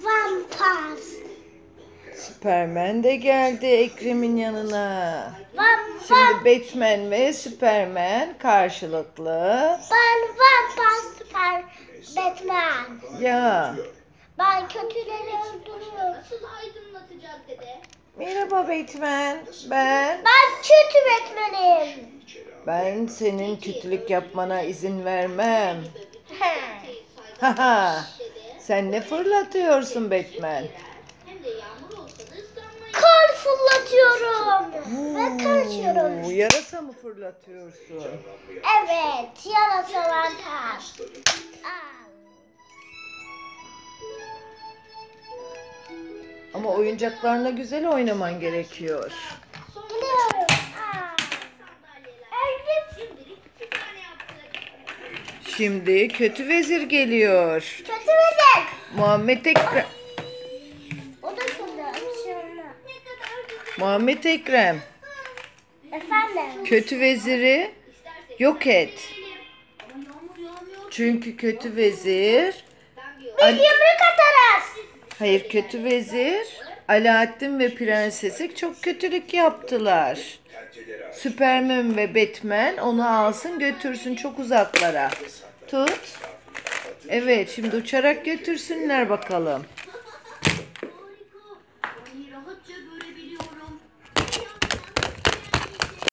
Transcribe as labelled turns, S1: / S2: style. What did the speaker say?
S1: Vampaz.
S2: Superman de geldi Ekrem'in yanına.
S1: Vam,
S2: Şimdi Batman ve Superman karşılıklı.
S1: ben vampaz süper Batman.
S2: Ya.
S1: Ben kötüleri öldürüyorum.
S3: Nasıl aydınlatacağız dede?
S2: Merhaba Batman. Ben.
S1: Ben kötü Batman'im.
S2: Ben senin kötülük yapmana izin vermem.
S1: He.
S2: Haha. Sen ne fırlatıyorsun Batman?
S3: Hem de yağmur olsa da ıslanmayız.
S1: Kar fırlatıyorum. Karışıyorum.
S2: Oo, yarasa mı fırlatıyorsun?
S1: Evet, yarasalar kar. Al.
S2: Ama oyuncaklarla güzel oynaman gerekiyor.
S1: Biliyorum.
S2: Şimdi kötü vezir geliyor.
S1: Bebek.
S2: Muhammed Ekrem.
S1: O da
S3: kadar güzel.
S2: Muhammed Ekrem.
S1: Efendim.
S2: Kötü veziri yok et. Çünkü kötü vezir
S3: Ben bir
S1: yumruk atarız.
S2: Hayır kötü vezir Alaaddin ve prensesi çok kötülük yaptılar. Süpermen ve Batman onu alsın götürsün çok uzaklara. Tut. Evet şimdi uçarak götürsünler bakalım.